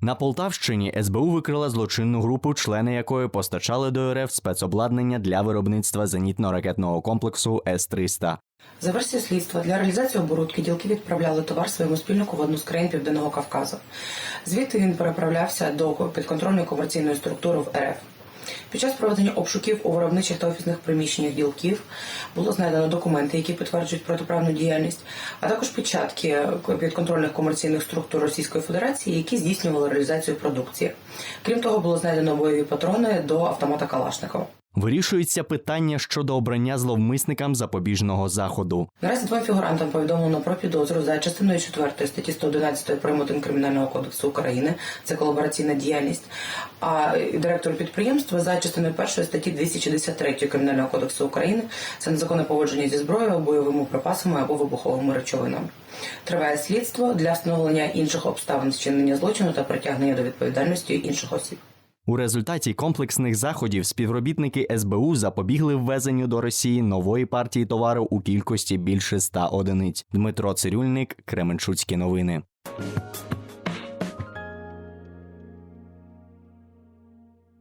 На Полтавщині СБУ викрила злочинну групу, члени якої постачали до РФ спецобладнання для виробництва зенітно-ракетного комплексу С-300. За версією слідства, для реалізації оборудки ділки відправляли товар своєму спільнику в одну з країн Південного Кавказу. Звідти він переправлявся до підконтрольної комерційної структури в РФ. Під час проведення обшуків у виробничих та офісних приміщеннях ділків було знайдено документи, які підтверджують протиправну діяльність, а також печатки підконтрольних комерційних структур Російської Федерації, які здійснювали реалізацію продукції. Крім того, було знайдено бойові патрони до автомата Калашникова. Вирішується питання щодо обрання зловмисникам запобіжного заходу. Наразі двом фігурантам повідомлено про підозру за частиною 4 статті 111 прим. 1 Кримінального кодексу України. Це колабораційна діяльність. А директору підприємства за частиною 1 статті 263 Кримінального кодексу України це незаконне поводження зі зброєю, бойовими припасами або вибуховими речовинами. Триває слідство для встановлення інших обставин вчинення злочину та притягнення до відповідальності інших осіб. У результаті комплексних заходів співробітники СБУ запобігли ввезенню до Росії нової партії товару у кількості більше ста одиниць. Дмитро Цирюльник, Кременчуцькі новини.